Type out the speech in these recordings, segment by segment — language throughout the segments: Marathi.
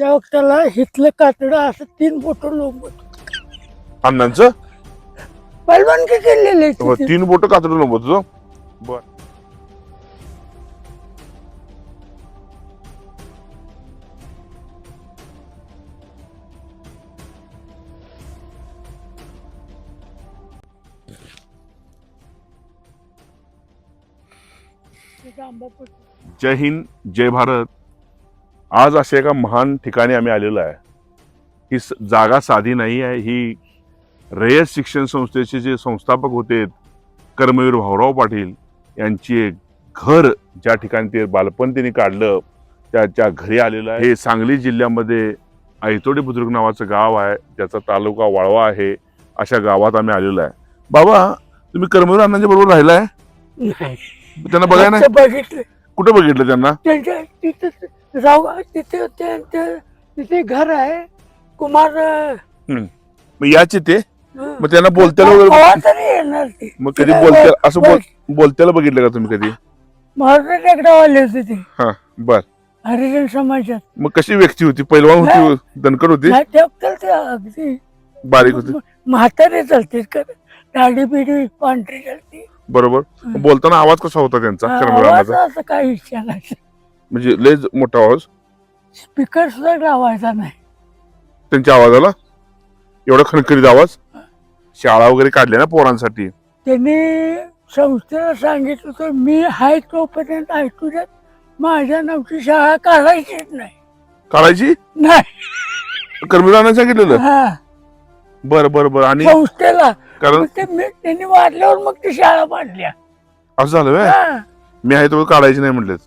त्या वक्ताला हिथलं कातडं असं तीन बोट लोंबत अण्णांचं? पैलवानकी केलेली आहे हो, तिथे. तीन बोट कातडून लोंबत तुझं बर. तिथं. जय हिंद जय भारत. आज अशा एका महान ठिकाणी आम्ही आलेलो आहे. ही जागा साधी नाही आहे. ही रयत शिक्षण संस्थेचे जे संस्थापक होते कर्मवीर भाऊराव पाटील यांची एक घर ज्या ठिकाणी ते बालपण त्यांनी काढलं त्याच्या घरी आलेलं आहे. हे सांगली जिल्ह्यामध्ये ऐतोडी बुद्रुक नावाचं गाव आहे. त्याचा तालुका वाळवा आहे. अशा गावात आम्ही आलेलो आहे. बाबा तुम्ही कर्मवीर अण्णांच्या बरोबर राहिलाय? त्यांना बघाय ना फक्त बघितलं. कुठं बघितलं त्यांना? त्यांच्या तिथे त्यांचं तिथे घर आहे. कुमार मग याचे ते हं. मग त्यांना बोलत्याला वगैरे केव्हा तरी येणार ते. मग कधी वर- असं बोल बोलत्याला बघितलं का तुम्ही कधी? महाराष्ट्र टेकडावाले होते ते. हा बर. हरिजन समाजात. मग कशी व्यक्ती होती? पैलवान होती दणकट होती? नाही, ते अक्कल ते अगदी बारीक होती. म्हातारे चालते दाढी बिडी पांढरी चालते. बरोबर. बोलताना आवाज कसा होता त्यांचा? कर्मवीरांचा असं काही इच्छा नाही म्हणजे लय ज- मोठा आवाज. स्पीकर सुद्धा लावायचा नाही. त्यांच्या आवाजाला? एवढा खणखरीत आवाज? शाळा वगैरे काढल्या ना पोरांसाठी? त्यांनी संस्थेला सांगितलं तर मी हाय तोपर्यंत ऐकू देत माझ्या नावची शाळा काढायचीच नाही. काढायची? नाही. कर्मवीरांना सांगितलेलं? हा. बर बर बर. आणि संस्थेला. कारण मग ते मी त्यांनी वाढल्यावर मग ती शाळा बांधल्या. असं झालं व्हय? हा. मी आहे तो काढायची नाही म्हटलेच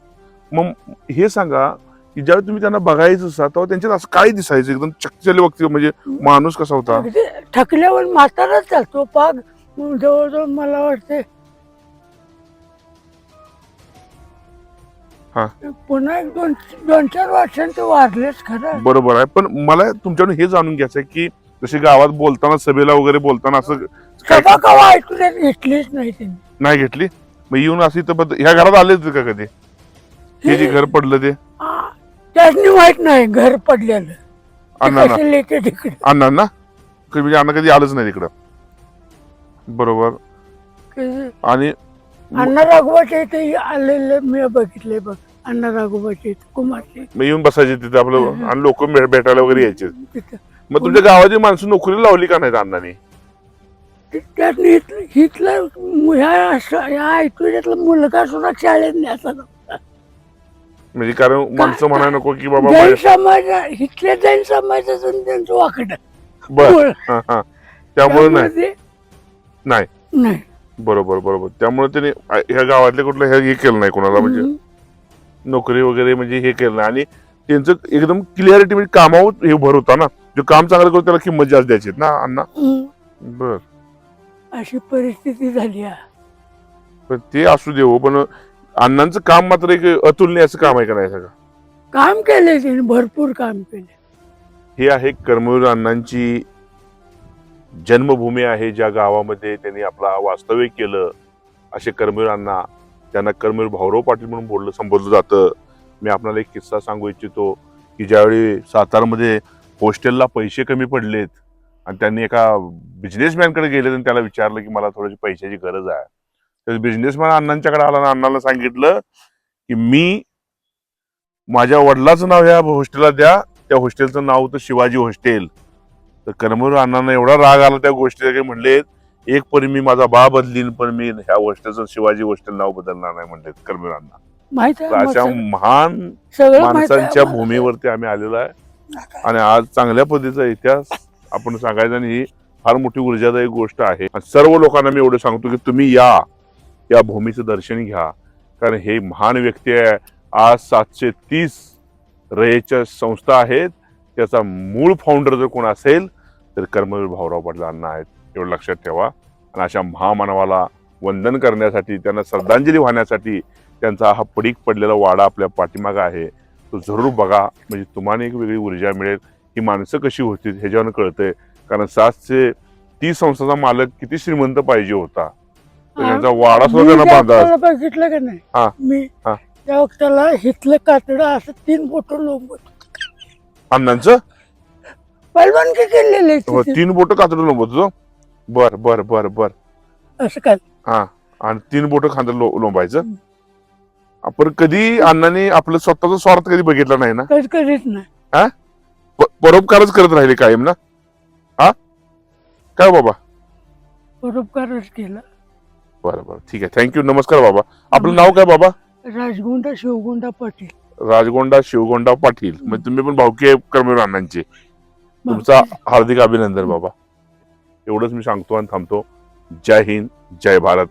मग हे सांगा की ज्यावेळी तुम्ही त्यांना बघायचं असा तेव्हा त्यांच्यात असं काय दिसायचं? एकदम चकचले वक्ती म्हणजे माणूस कसा होता? अगदी थकल्यावर म्हाताराच चालतो पाग जवळजवळ मला वाटते हा. पुन्हा एक दोन दोन चार वर्षांचे वारलेच खरं. बरोबर आहे. पण मला तुमच्याकडून हे जाणून घ्यायचं आहे की जसे गावात बोलताना सभेला वगैरे बोलताना असं काय सभा कवा ऐकू देत घेतलीच नाही त्यांनी. नाही घेतली? मग येऊन असं इथं ह्या घरात आले होते का कधी? हे जे घर पडलं ते? त्यासनी माहीत नाही घर पडलेलं. तिकडे? अण्णांना? कधी म्हणजे अण्णा कधी आलंच नाही तिकडं. बरोबर. आणि अण्णा राघोबाच्या इथे आलेले मी बघितले बघ. अण्णा राघोबाच्या इथे कुमारचे मग येऊन बसायचे तिथे आपलं आणि लोक भेटायला वगैरे यायचे. तिथं. मग तुमच्या गावाची माणसं नोकरी लावली का नाहीत अण्णांनी? त्यातनी इथलं ह्या ह्या ऐकूयातला मुलगा सुद्धा शाळेत न्यायचा. म्हणजे कारण माणसं म्हणायला नको की बाबा जैन माझ्या- समाज हिथल्या जैन त्यांचं वाकड. बर. हा, हा. त्यामुळे नाही. नाही. नाही. बरोबर बरोबर. त्यामुळे त्याने ह्या गावातले कुठलं हे हे केलं नाही कोणाला म्हणजे. हम्म. नोकरी वगैरे म्हणजे हे केलं नाही. आणि त्यांचं एकदम क्लिअरिटी म्हणजे कामावर हे भर होता ना. जो काम चांगलं करतो त्याला किंमत जास्त द्यायची ना अण्णा? हम्म. बर. अशी परिस्थिती झाली. पण ते असू दे हो पण अण्णांचं काम मात्र एक अतुलनीय असं काम आहे का नाही सगळं? काम केले त्यांनी भरपूर काम केले हे आहे कर्मवीर अण्णांची जन्मभूमी आहे ज्या गावामध्ये त्यांनी आपला वास्तव्य केलं. असे कर्मवीर अण्णा त्यांना कर्मवीर भाऊराव पाटील म्हणून बोललं संबोधलं जातं. मी आपल्याला एक किस्सा सांगू इच्छितो की ज्यावेळी सातारमध्ये हॉस्टेलला पैसे कमी पडलेत आणि त्यांनी एका बिझनेसमॅनकडे गेले आणि त्याला विचारलं की मला थोडीशी पैशाची गरज आहे. बिझनेसमॅन अण्णांच्याकडे आला आणि अण्णाला सांगितलं की मी माझ्या वडिलाचं नाव ह्या हॉस्टेलला द्या. त्या हॉस्टेलचं नाव होतं शिवाजी हॉस्टेल तर कर्मवीर अण्णांना एवढा राग आला त्या गोष्टीचा की म्हणले एक परी मी माझा बा बदलीन पण मी ह्या हॉस्टेलचं शिवाजी हॉस्टेल नाव बदलणार नाही म्हणले कर्मवीर अण्णा. अशा महान माणसांच्या. भूमीवरती आम्ही आलेलो आहे. आणि आज चांगल्या पद्धतीचा इतिहास आपण सांगायचा आणि ही फार मोठी ऊर्जादायक गोष्ट आहे. सर्व लोकांना मी एवढं सांगतो की तुम्ही या. या भूमीचं दर्शन घ्या. कारण हे महान व्यक्ती आहे. आज सातशे तीस रयेच्या संस्था आहेत. त्याचा मूळ फाउंडर जर कोण असेल तर कर्मवीर भाऊराव पाटलांना आहेत. एवढं लक्षात ठेवा. आणि अशा महामानवाला वंदन करण्यासाठी त्यांना श्रद्धांजली वाहण्यासाठी त्यांचा हा पडीक पडलेला वाडा आपल्या पाठीमागा आहे. तो जरूर बघा. म्हणजे तुम्हाला एक वेगळी ऊर्जा मिळेल. ही माणसं कशी होती ह्याच्यावर कळतंय. कारण सातशे तीस संस्थाचा मालक किती श्रीमंत पाहिजे होता. त्यांचा वाडा सुद्धा त्यांना त्या बांधा बघितलं का नाही? हा. मी हा. त्या वक्ताला हिथलं कातडं असं तीन बोट लोंबत अण्णांचं पैलवानकी केलेली हो. तीन बोट कातडं लोंबतो बर बर बर बर. असं काय? हा आणि तीन बोट खांद्याला लो- लोंबायचं. आपण कधी अण्णांनी आपलं स्वतःचा स्वार्थ कधी बघितला नाही ना? कधी कधीच नाही. प- परोपकारच करत राहिले कायम ना? हा? काय हो बाबा? परोपकारच केला. बरं बरं. ठीक आहे. थँक्यू नमस्कार बाबा. आपलं नाव काय बाबा? राजगुंडा शिवगुंडा पाटील. राजगोंडा शिवगोंडा पाटील. म्हणजे तुम्ही पण भाऊकी कर्मवीर अण्णांचे तुमचा हार्दिक अभिनंदन बाबा. एवढंच मी सांगतो आणि थांबतो. जय हिंद जय भारत.